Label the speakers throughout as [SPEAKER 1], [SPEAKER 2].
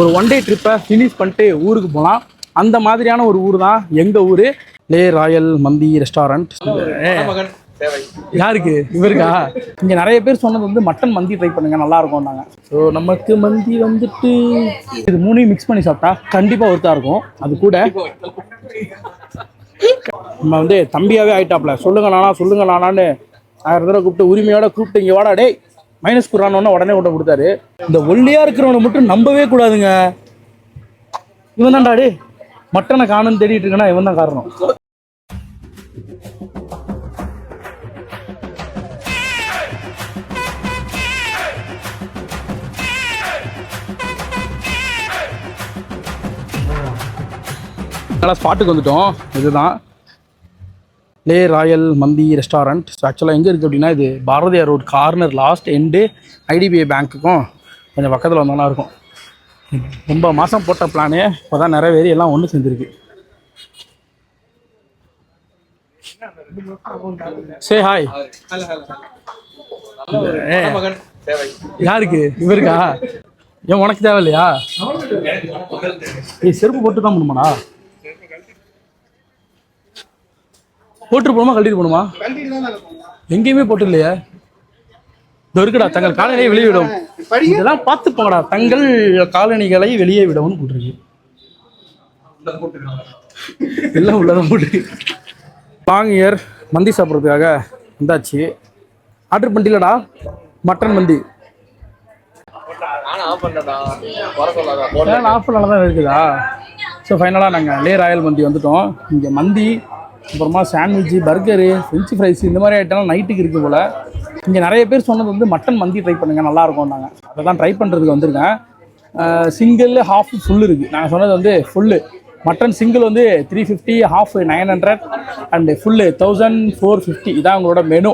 [SPEAKER 1] ஒரு one day ட்ரிப்பை finish பண்ணிட்டு ஊருக்கு போகலாம் அந்த மாதிரியான ஒரு ஊர் தான் எங்கள் ஊர்? லே ராயல் மந்தி ரெஸ்டாரண்ட் யாருக்கு? இவருக்கா? இங்கே நிறைய பேர் சொன்னது வந்து மட்டன் மந்தி ட்ரை பண்ணுங்க நல்லா இருக்கும் நாங்கள் ஸோ நமக்கு மந்தி வந்துட்டு இது மூணையும் மிக்ஸ் பண்ணி சாப்பிட்டா கண்டிப்பாக ஒருத்தா இருக்கும். அது கூட நம்ம வந்து தம்பியாவே ஆயிட்டாப்ல. சொல்லுங்க நானா சொல்லுங்க நானான்னு ஆயிரம் தடவை கூப்பிட்டு உரிமையோட கூப்பிட்டு இங்கே வாடா டேய். மைனஸ் குரானோன்னு உடனே கொண்டு கொடுத்தாரு. இந்த ஒல்லியா இருக்கிறவனை மட்டும் நம்பவே கூடாதுங்க. இவன் தான்டா டே மட்டனை காணுன்னு தேடிட்டு இருக்கேன்னா இவன் தான் காரணம். நல்லா ஸ்பாட்டுக்கு வந்துட்டோம். இதுதான். லே ராயல் மந்தி ரெஸ்டாரண்ட் ஆக்சுவலாக எங்கே இருக்குது அப்படின்னா இது Bharathiyar road corner last end IDBI பேங்க்குக்கும் கொஞ்சம் பக்கத்தில் வந்தோம்னா இருக்கும். ரொம்ப மாதம் போட்ட பிளானே இப்போ தான் நிறைவேறி எல்லாம் ஒன்று செஞ்சுருக்கு சே ஹாய்
[SPEAKER 2] ஏ
[SPEAKER 1] யாருக்கு? இவருக்கா? ஏன் உனக்கு தேவை இல்லையா ஏ செருப்பு போட்டு தான் போகணுமாடா போட்டு போகணுமா? கழட்டிட்டு போகணுமா? எங்கேயுமே போட்டு இல்லையே இதோ இருக்குடா தங்கள் காலணியை வெளியே விடும் இதெல்லாம் பார்த்து போங்கடா தங்கள் காலணிகளை வெளியே விடவும் போட்டிருக்கு எல்லாம் உள்ளதான் போட்டு லாங் இயர் மந்தி சாப்பிட்றதுக்காக வந்தாச்சு. ஆர்டர் பண்ணிட்டீங்களடா மட்டன் மந்தி.
[SPEAKER 2] நானும் ஆஃப்
[SPEAKER 1] தான் இருக்குதா ஸோ ஃபைனலாக நாங்கள் லே ராயல் மந்தி வந்துட்டோம். இங்கே மந்தி அப்புறமா சாண்ட்விட்சு பர்கரு ஃப்ரெஞ்சு ஃப்ரைஸ் இந்த மாதிரி ஐட்டம்லாம் நைட்டுக்கு இருக்குது போல். இங்கே நிறைய பேர் சொன்னது வந்து மட்டன் மந்தி ட்ரை பண்ணுங்கள் நல்லா இருக்கும் நாங்கள் அதை தான் ட்ரை பண்ணுறதுக்கு வந்திருக்கேன். சிங்கிள் ஹாஃப் ஃபுல் இருக்குது நாங்கள் சொன்னது வந்து ஃபுல்லு மட்டன் சிங்கிள் வந்து three fifty half nine hundred and full thousand four fifty இதான் உங்களோட மெனு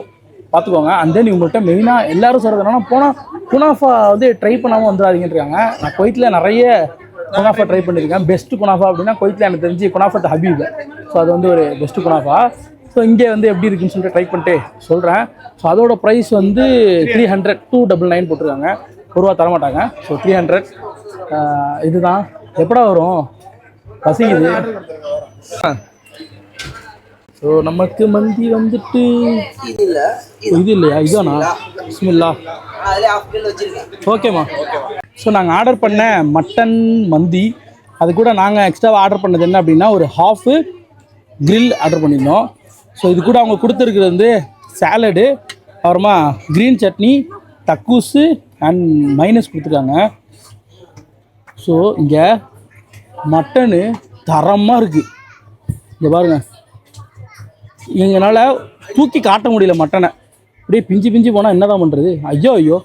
[SPEAKER 1] பார்த்துக்கோங்க. அந்த தென் உங்கள்கிட்ட மெயினாக எல்லோரும் சொல்கிறது என்னன்னா போனால் குனாஃபா வந்து ட்ரை பண்ணாமல் வந்துடாதீங்கன்றாங்க. நான் குவைத்தில் நிறைய குனாஃபா ட்ரை பண்ணியிருக்கேன் பெஸ்ட் குனாஃபா அப்படின்னா குவைத்தில் எனக்கு தெரிஞ்சு குனாஃபா ஹபீப். ஸோ அது வந்து ஒரு பெஸ்ட் குனாஃபா ஸோ இங்கே வந்து எப்படி இருக்குன்னு சொல்லிட்டு ட்ரை பண்ணிட்டு சொல்கிறேன் ஸோ அதோட ப்ரைஸ் வந்து three hundred two double nine போட்டிருக்காங்க. ஒரு ரூபா தரமாட்டாங்க. ஸோ த்ரீ ஹண்ட்ரட் இதுதான். எப்படா வரும்? பசிக்குது. ஸோ நமக்கு மந்தி வந்துட்டு இது இல்லையா? இதுதானா? பிஸ்மில்லா. ஓகேம்மா. ஸோ நாங்கள் ஆர்டர் பண்ண மட்டன் மந்தி அது கூட நாங்கள் எக்ஸ்ட்ராவாக ஆர்டர் பண்ணது என்ன அப்படின்னா ஒரு ஹாஃபு கிரில் ஆர்டர் பண்ணியிருந்தோம். ஸோ இது கூட அவங்க கொடுத்துருக்குறது வந்து சாலடு அப்புறமா க்ரீன் சட்னி தக்கூஸு அண்ட் மைனஸ் கொடுத்துருக்காங்க. ஸோ இங்கே மட்டனு தரமாக இருக்குது இங்கே பாருங்க. எங்களால் தூக்கி காட்ட முடியல மட்டனை அப்படியே பிஞ்சு பிஞ்சு போனால் என்னதான் பண்ணுறது ஐயோ ஐயோ.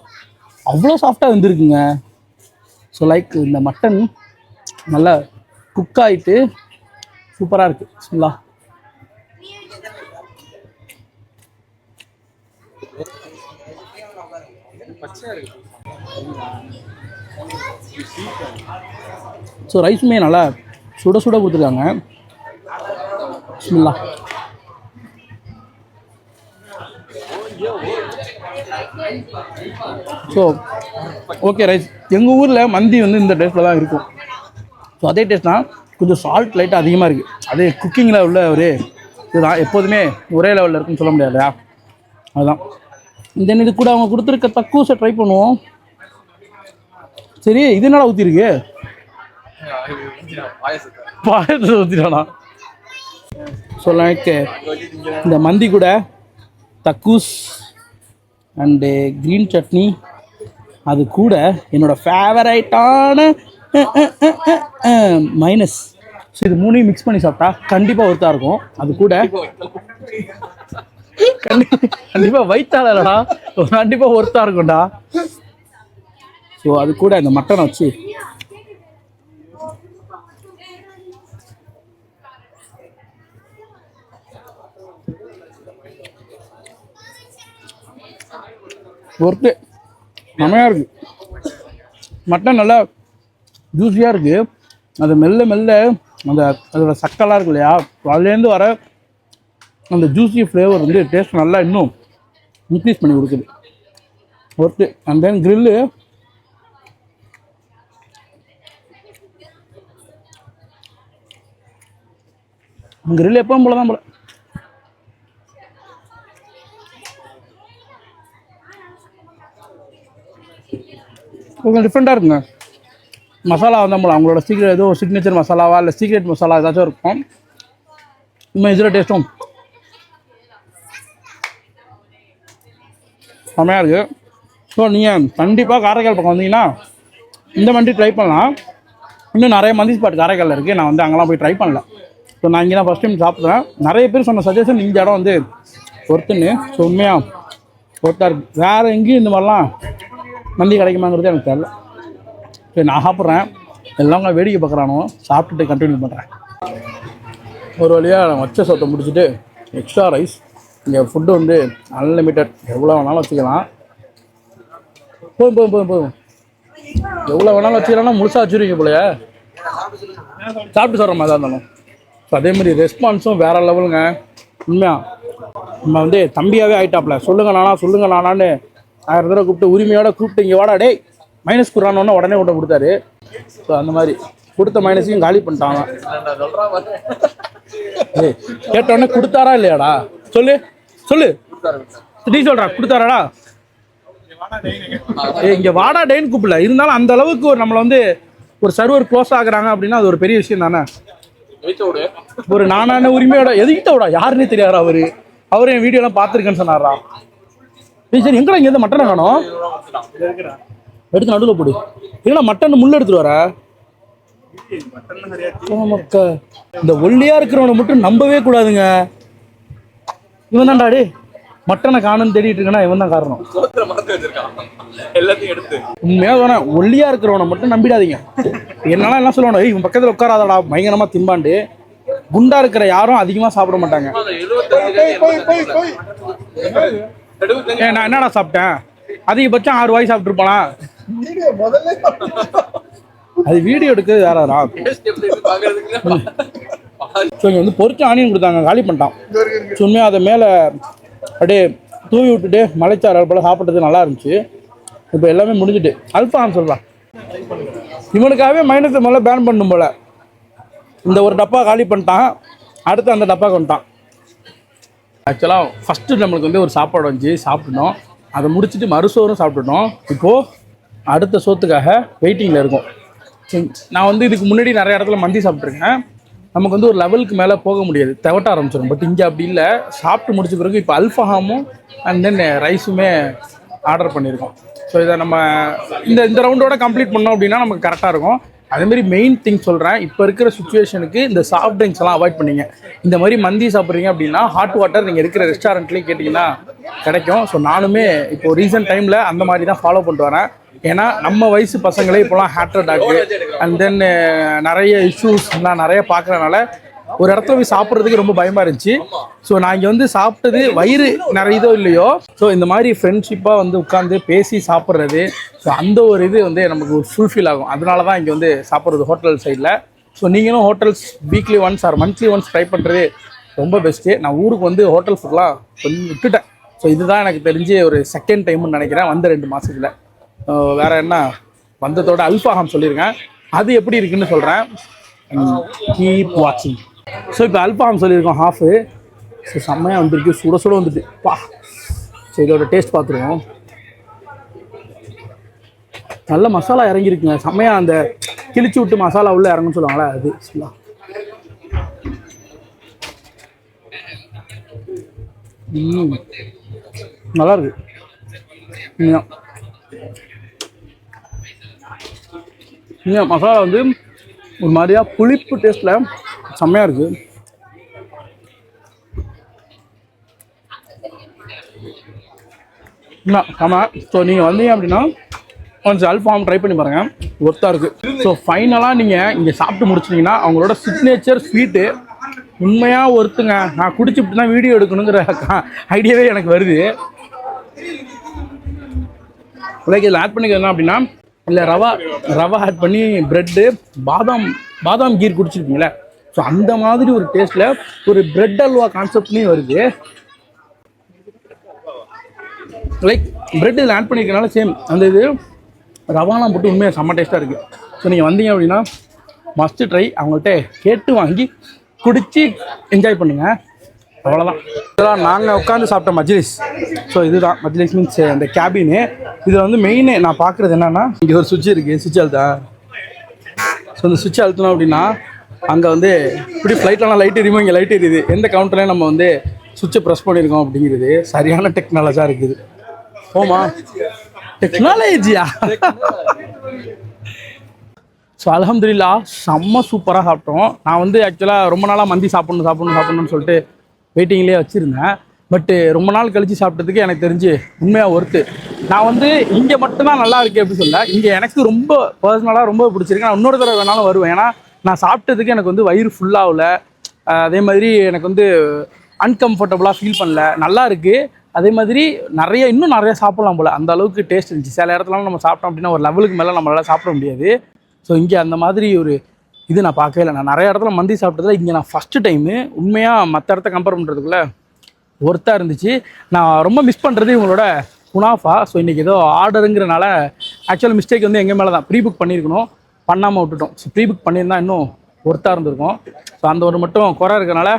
[SPEAKER 1] அவ்வளோ சாஃப்டாக வந்துருக்குங்க. ஸோ லைக் இந்த மட்டன் நல்லா குக் ஆகிட்டு சூப்பராக இருக்குது சொல்லா ஸோ ரைஸுமே நல்லா சுட சுட கொடுத்துருக்காங்க. பிஸ்மில்லா ஸோ ஓகே ரைஸ் எங்கள் ஊரில் மந்தி வந்து இந்த டேஸ்ட்டில் தான் இருக்கும். ஸோ அதே டேஸ்ட் தான் கொஞ்சம் சால்ட் லைட்டாக அதிகமாக இருக்குது அதே குக்கிங்கில் உள்ள ஒரு இதுதான். எப்போதுமே ஒரே லெவலில் இருக்குன்னு சொல்ல முடியாது இல்லையா அதுதான் தென் இது கூட அவங்க கொடுத்துருக்க தக்கூஸை ட்ரை பண்ணுவோம். சரி இது என்னடா ஊற்றிருக்கு
[SPEAKER 2] பாயசத்தை
[SPEAKER 1] ஊற்றிடலாம் ஊற்றிட்டானா ஸோ லைக் இந்த மந்தி கூட தக்கூஸ் அண்டு க்ரீன் சட்னி. அது கூட என்னோடய ஃபேவரைட்டான மைனஸ் ஸோ இது மூணையும் மிக்ஸ் பண்ணி சாப்பிட்டா கண்டிப்பாக ஒருத்தா இருக்கும். அது கூட கண்டிப்பாக வயிற்றால கண்டிப்பாக ஒருத்தா இருக்கும்டா. ஸோ அது கூட இந்த மட்டனை வச்சு. ஒர்த்து செமையாக இருக்குது மட்டன் நல்லா ஜூஸியாக இருக்குது அது மெல்ல மெல்ல அந்த அதோட சக்கலாக இருக்கு இல்லையா? அதுலேருந்து வர அந்த ஜூஸி ஃப்ளேவர் வந்து டேஸ்ட் நல்லா இன்னும் இன்க்ரீஸ் பண்ணி கொடுக்குது. Worth and then grill grill எப்போவும் போல தான் போல. கொஞ்சம் டிஃப்ரெண்ட்டாக இருக்குங்க. மசாலா வந்து போல அவங்களோட சீக்ரெட் ஏதோ சிக்னேச்சர் மசாலாவா இல்லை சீக்ரெட் மசாலா ஏதாச்சும் இருக்கும். இன்னும் இதில் டேஸ்ட்டும் செம்மையாக இருக்குது ஸோ நீங்கள் கண்டிப்பாக காரைக்கால் பக்கம் வந்தீங்கன்னா இந்த மண்டி ட்ரை பண்ணலாம். இன்னும் நிறைய மந்தி ஸ்பாட் காரைக்காலில் இருக்குது நான் வந்து அங்கெல்லாம் போய் ட்ரை பண்ணல. ஸோ நான் இங்கே தான் ஃபஸ்ட் டைம் சாப்பிட்றேன். நிறைய பேர் சொன்ன சஜஷன் இந்த இடம் வந்து ஒருத்துன்னு ஸோ உண்மையாக ஒருத்தா இருக்குது வேறு எங்கேயும் இந்த மாதிரிலாம் மந்தி கிடைக்குமாங்கிறது எனக்கு தெரில சரி நான் சாப்பிட்றேன். எல்லாம் வேடிக்கை பார்க்குறானோ சாப்பிட்டுட்டு கண்டினியூ பண்ணுறேன் ஒரு வழியாக வச்ச சோத்தை முடிச்சுட்டு எக்ஸ்ட்ரா ரைஸ் இங்கே ஃபுட்டு வந்து அன்லிமிட்டட் எவ்வளோ வேணாலும் வச்சுக்கலாம். போதும் போதும் போதும் போதும். எவ்வளோ வேணாலும் வச்சுக்கலாம்னா முழுசாக வச்சுருவீங்க போலயே. சாப்பிட்டு சொல்கிற மாதிரி தான் இருந்தாலும். ஸோ அதே மாதிரி ரெஸ்பான்ஸும் வேறு லெவலுங்க உண்மையாக நம்ம வந்து தம்பியாகவே ஆயிட்டாப்ல. சொல்லுங்க நானா சொல்லுங்க நானான்னு ஆயிரம் தடவை கூப்பிட்டு உரிமையோட கூப்பிட்டு இங்கே வாடா டேய். மைனஸ் குறானோன்னு உடனே கொண்டு கொடுத்தாரு. ஸோ அந்த மாதிரி. கொடுத்த மைனஸையும் காலி பண்ணிட்டாங்க. கேட்டோடனே கேட்ட உடனே கொடுத்தாரா இல்லையாடா? சொல்லு சொல்லு. நீ சொல்றா கொடுத்தாராடா? இங்க வாடா டேன்னு கூப்பிடல. இருந்தாலும் அந்த அளவுக்கு ஒரு நம்மளை வந்து ஒரு சர்வர் க்ளோஸ் ஆகுறாங்க அப்படின்னா அது ஒரு பெரிய விஷயம் தானே? ஒரு நானான உரிமையோட எதுக்கிட்ட விடா? யாருன்னே தெரியாரா அவரு? அவரு என் வீடியோலாம் பார்த்துருக்கேன்னு சொன்னாரா? சரி எங்கடா இங்க இருந்து மட்டனை காணும்? எடுத்து நடுவில் போடு. எங்கடா மட்டன் முள்ள எடுத்துட்டு வர. இந்த ஒல்லியா இருக்கிறவனை மட்டும் நம்பவே கூடாதுங்க. இவன் தான்டா டே மட்டனை காணும்னு தேடிட்டு இருக்கனா இவன் தான் காரணம்
[SPEAKER 2] எல்லாத்தையும் எடுத்து.
[SPEAKER 1] உண்மையா ஒல்லியா இருக்கிறவனை மட்டும் நம்பிடாதீங்க. என்னால என்ன "ஏய், இவன் பக்கத்துல உட்காராதடா பயங்கரமா திம்பாண்டு குண்டா இருக்கிற யாரும் அதிகமா சாப்பிட மாட்டாங்க. நான் என்னடா சாப்பிட்டேன்? அதிகபட்சம் ஆறு வாய் சாப்பிட்டுருப்பானா? அது வீடியோ எடுக்கிறது
[SPEAKER 2] பாக்குறதுக்கு
[SPEAKER 1] ஸோ இங்கே வந்து பொரிச்ச ஆனியன் கொடுத்தாங்க காலி பண்ணிட்டான். ஸோ உண்மையாக அதை மேலே அப்படியே தூவி விட்டுட்டு மலைச்சாறு போல் சாப்பிட்றது நல்லா இருந்துச்சு. இப்போ எல்லாமே முடிஞ்சுட்டு. அல்ஃபான் சொல்கிறான் இவனுக்காகவே மைனஸை முதல்ல பேன் பண்ணும் போல. இந்த ஒரு டப்பா காலி பண்ணிட்டான். அடுத்து அந்த டப்பா கொண்டான் ஆக்சுவலாக ஃபஸ்ட்டு நம்மளுக்கு வந்து ஒரு சாப்பாடு வந்துச்சு சாப்பிட்டுட்டோம். அதை முடிச்சுட்டு மறுசோறும் சாப்பிட்டுட்டோம். இப்போது அடுத்த சோத்துக்காக வெயிட்டிங்கில் இருக்கும். சரி, நான் வந்து இதுக்கு முன்னாடி நிறைய இடத்துல மந்தி சாப்பிட்ருக்கேன் நமக்கு வந்து ஒரு லெவலுக்கு மேலே போக முடியாது. தெவட்ட ஆரம்பிச்சிடும் பட் இங்கே அப்படி இல்லை. சாப்பிட்டு முடிச்ச பிறகு இப்போ அல்ஃபஹாமும் அண்ட் தென் ரைஸுமே ஆர்டர் பண்ணியிருக்கோம் ஸோ இதை நம்ம இந்த இந்த ரவுண்டோட கம்ப்ளீட் பண்ணோம் அப்படின்னா நமக்கு கரெக்டாக இருக்கும். அதேமாரி மெயின் திங் சொல்கிறேன் இப்போ இருக்கிற சுச்சுவேஷனுக்கு இந்த சாஃப்ட் ட்ரிங்க்ஸ் எல்லாம் அவாய்ட் பண்ணீங்க. இந்த மாதிரி மந்தி சாப்பிட்றீங்க அப்படின்னா ஹாட் வாட்டர் நீங்கள் இருக்கிற ரெஸ்டாரண்ட்லேயும் கேட்டிங்கன்னா கிடைக்கும். ஸோ நானுமே இப்போ ரீசெண்ட் டைமில் அந்த மாதிரி தான் ஃபாலோ பண்ணிட்டு வரேன். ஏன்னா நம்ம வயசு பசங்களே இப்போலாம் ஹார்ட் அட்டாக்கு அண்ட் தென் நிறைய இஷ்யூஸ் நான் நிறைய பார்க்குறனால ஒரு இடத்துல போய் சாப்பிட்றதுக்கு ரொம்ப பயமாக இருந்துச்சு. ஸோ நான் இங்கே வந்து சாப்பிட்டது வயிறு நிறையதோ இல்லையோ. ஸோ இந்த மாதிரி ஃப்ரெண்ட்ஷிப்பாக வந்து உட்காந்து பேசி சாப்பிட்றது ஸோ அந்த ஒரு இது வந்து நமக்கு ஒரு ஃபுல்ஃபில் ஆகும். அதனால தான் இங்கே வந்து சாப்பிட்றது ஹோட்டல் சைடில் ஸோ நீங்களும் hotels weekly once or monthly once try பண்ணுறது ரொம்ப பெஸ்ட்டு நான் ஊருக்கு வந்து ஹோட்டல் ஃபுட்லாம் கொஞ்சம் விட்டுட்டேன். ஸோ இதுதான் எனக்கு தெரிஞ்சு ஒரு செகண்ட் டைம்னு நினைக்கிறேன் வந்த ரெண்டு மாதத்தில் வேற என்ன? வந்ததோட அல்ஃபாஹாம் சொல்லியிருக்கேன் அது எப்படி இருக்குன்னு சொல்கிறேன் கீப் வாட்சிங் ஸோ இப்போ அல்ஃபாஹாம் சொல்லியிருக்கோம் ஹாஃபு ஸோ செம்மையாக வந்துருக்கு. சுட சுட வந்துட்டு. பா. சரி இதோட டேஸ்ட் பார்த்துருவோம். நல்ல மசாலா இறங்கியிருக்குங்க செம்மையாக அந்த கிழிச்சு விட்டு மசாலா உள்ளே இறங்குன்னு சொல்லுவாங்களே அது. சொல்லலாம் நல்லா இருக்கு. உண்மையா. மசாலா வந்து ஒரு மாதிரியாக புளிப்பு டேஸ்ட்டில் செம்மையாக இருக்குது என்ன ஆமாம் ஸோ நீங்கள் வந்தீங்க அப்படின்னா கொஞ்சம் அல்ஃபார்ம் ட்ரை பண்ணி பாருங்கள் ஒர்த்தாக இருக்குது ஸோ ஃபைனலாக நீங்கள் இங்கே சாப்பிட்டு முடிச்சிட்டிங்கன்னா அவங்களோட சிக்னேச்சர் ஸ்வீட்டு உண்மையாக ஒருத்துங்க நான் குடிச்சுட்டு தான் வீடியோ எடுக்கணுங்கிற ஐடியாவே எனக்கு வருது. லைக் இதில் ஆட் பண்ணிக்கிறது என்ன அப்படின்னா இல்லை ரவா ரவா ஆட் பண்ணி ப்ரெட்டு பாதாம் பாதாம் கீர் குடிச்சிருக்கீங்களே ஸோ அந்த மாதிரி ஒரு டேஸ்ட்டில் ஒரு பிரெட் அல்வா கான்செப்ட்லேயும் வருது. லைக் பிரெட் இதில் ஆட் பண்ணிக்கிறனால சேம் அந்த இது ரவாலாம் போட்டு உண்மையாக செம்ம டேஸ்ட்டாக இருக்குது ஸோ நீங்கள் வந்தீங்க அப்படின்னா மஸ்ட்டு ட்ரை அவங்கள்ட்ட கேட்டு வாங்கி குடித்து என்ஜாய் பண்ணுங்கள் அவ்வளோதான் இதெல்லாம் நாங்கள் உட்காந்து சாப்பிட்ட மஜ்லிஸ். ஸோ இதுதான். மஜ்லிஸ் மீன்ஸ் eh, அந்த கேபினு இதில் வந்து மெயினு நான் பார்க்குறது என்னென்னா இங்கே ஒரு சுவிட்ச் இருக்குது சுவிட்ச் அழுத்தா. ஸோ இந்த சுவிட்ச் அழுத்தணும் அப்படின்னா அங்கே வந்து இப்படி ஃப்ளைட்லலாம் லைட் எரியுமோ? இங்கே லைட் எரியுது. எந்த கவுண்டர்லையும் நம்ம வந்து சுவிட்சை ப்ரெஸ் பண்ணியிருக்கோம் அப்படிங்கிறது சரியான டெக்னாலஜியாக இருக்குது. போமா டெக்னாலஜியா ஸோ அலமதுல்லா செம்ம சூப்பராக சாப்பிட்டோம். நான் வந்து ஆக்சுவலாக ரொம்ப நாளாக மந்தி சாப்பிட்ணும் சாப்பிட்ணும் சாப்பிட்ணும்னு சொல்லிட்டு வெயிட்டிங்லேயே வச்சுருந்தேன். பட்டு ரொம்ப நாள் கழித்து சாப்பிட்டதுக்கு எனக்கு தெரிஞ்சு உண்மையாக ஒர்த்து நான் வந்து இங்கே மட்டும்தான் நல்லா இருக்கு அப்படி சொல்ல இங்கே எனக்கு ரொம்ப பர்சனலாக ரொம்ப பிடிச்சிருக்கு. நான் இன்னொரு தடவை வேணாலும் வருவேன். ஏன்னா நான் சாப்பிட்டதுக்கு எனக்கு வந்து வயிறு ஃபுல்லாகல அதே மாதிரி எனக்கு வந்து அன்கம்ஃபர்டபுளாக ஃபீல் பண்ணல. நல்லா இருக்குது அதே மாதிரி நிறைய இன்னும் நிறைய சாப்பிடலாம் போல். அந்த அளவுக்கு டேஸ்ட் இருந்துச்சு. சில இடத்துலலாம் நம்ம சாப்பிட்டோம் அப்படின்னா ஒரு லெவலுக்கு மேலே நம்மளால் சாப்பிட முடியாது. ஸோ இங்கே அந்த மாதிரி ஒரு இது நான் பார்க்கவே இல்லை. நான் நிறைய இடத்துல மந்தி சாப்பிட்டதில் இங்கே நான் ஃபஸ்ட்டு டைமு உண்மையாக மற்ற இடத்த கம்பேர் பண்ணுறதுக்குள்ளே ஒர்த்தாக இருந்துச்சு. நான் ரொம்ப மிஸ் பண்ணுறது இவங்களோட குனாஃபா ஸோ இன்றைக்கி ஏதோ ஆர்டருங்கிறனால ஆக்சுவல் மிஸ்டேக் வந்து எங்கள் மேலே தான் ப்ரீ புக் பண்ணியிருக்கணும். பண்ணாமல் விட்டுட்டோம். ஸோ ப்ரீ புக் பண்ணியிருந்தா இன்னும் ஒர்த்தாக இருந்திருக்கும். ஸோ அந்த ஒரு மட்டும் குறை இருக்கிறனால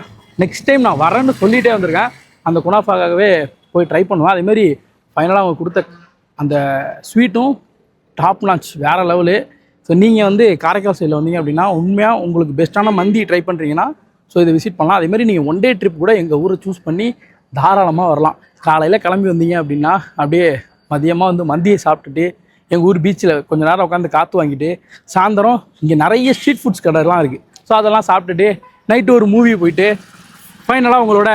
[SPEAKER 1] நெக்ஸ்ட் டைம் நான் வரேன்னு சொல்லிகிட்டே வந்திருக்கேன். அந்த குனாஃபாக்காகவே போய் ட்ரை பண்ணுவேன். அதேமாரி ஃபைனலாக அவங்க கொடுத்த அந்த ஸ்வீட்டும் டாப் லான்ச் வேறு லெவலு ஸோ நீங்கள் வந்து காரைக்கால் சைடில் வந்தீங்க அப்படின்னா உண்மையாக உங்களுக்கு பெஸ்ட்டான மந்தி ட்ரை பண்ணுறீங்கன்னா ஸோ இதை விசிட் பண்ணலாம். அதேமாதிரி நீங்கள் ஒன் டே ட்ரிப் கூட எங்கள் ஊரை சூஸ் பண்ணி தாராளமாக வரலாம். காலையில் கிளம்பி வந்தீங்க அப்படின்னா அப்படியே மதியமாக வந்து மந்தியை சாப்பிட்டுட்டு எங்கள் ஊர் பீச்சில் கொஞ்ச நேரம் உட்காந்து காற்று வாங்கிட்டு சாயந்தரம் இங்கே நிறைய ஸ்ட்ரீட் ஃபுட்ஸ் கடைலாம் இருக்குது ஸோ அதெல்லாம் சாப்பிட்டுட்டு நைட்டு ஒரு மூவி போயிட்டு ஃபைனலாக உங்களோட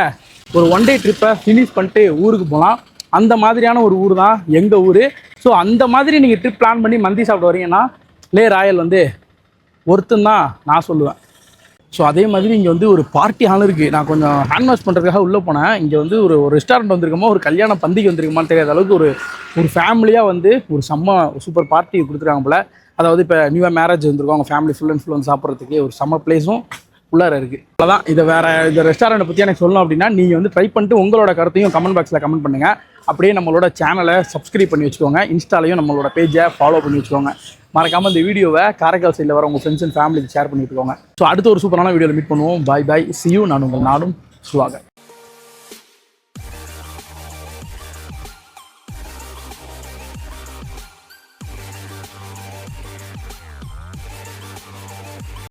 [SPEAKER 1] ஒரு ஒன் டே ட்ரிப்பை ஃபினிஷ் பண்ணிட்டு ஊருக்கு போகலாம். அந்த மாதிரியான ஒரு ஊர் தான் எங்கள் ஊர். ஸோ அந்த மாதிரி நீங்கள் ட்ரிப் பிளான் பண்ணி மந்தி சாப்பிட வரீங்கன்னா லே ராயல் வந்து ஒருத்தன் தான் நான் சொல்லுவேன். ஸோ அதே மாதிரி இங்கே வந்து ஒரு பார்ட்டி ஹால் இருக்குது நான் கொஞ்சம் ஹேண்ட் வாஷ் பண்ணுறதுக்காக உள்ளே போனேன். இங்கே வந்து ஒரு ஒரு ரெஸ்டாரண்ட் வந்திருக்கோமோ? ஒரு கல்யாண பந்திக்கு வந்திருக்கோமான்னு தெரியாத அளவுக்கு ஒரு ஒரு ஃபேமிலியாக வந்து ஒரு செம்ம சூப்பர் பார்ட்டி கொடுத்துருக்காங்க போல். அதாவது இப்போ நியூவாக மேரேஜ் வந்திருக்கோம். அவங்க ஃபேமிலி ஃபுல் அண்ட் ஃபுல் வந்து சாப்பிட்றதுக்கு ஒரு செம்ம பிளேஸும் உள்ளார இருக்குது அவ்வளோதான் இதை வேறு இந்த ரெஸ்டாரண்ட்டை பற்றி எனக்கு சொல்லணும் அப்படின்னா நீங்கள் வந்து ட்ரை பண்ணிட்டு உங்களோட கருத்தையும் கமெண்ட் பாக்ஸில் கமெண்ட் பண்ணுங்கள் அப்படியே நம்மளோட சேனலை சப்ஸ்கிரைப் பண்ணி வச்சுக்கோங்க. இன்ஸ்டாலையும் நம்மளோட பேஜை ஃபாலோ பண்ணி வச்சுக்கோங்க. மறக்காமல் இந்த வீடியோவை காரைக்கால் சைடில் வர உங்கள் ஃப்ரெண்ட்ஸ் அண்ட் ஃபேமிலிக்கு ஷேர் பண்ணிட்டு இருக்கோங்க ஸோ அடுத்த ஒரு சூப்பரான வீடியோவில் மீட் பண்ணுவோம். பாய் பாய் சியூ நான் உங்கள் நாடும் சுவாகர்.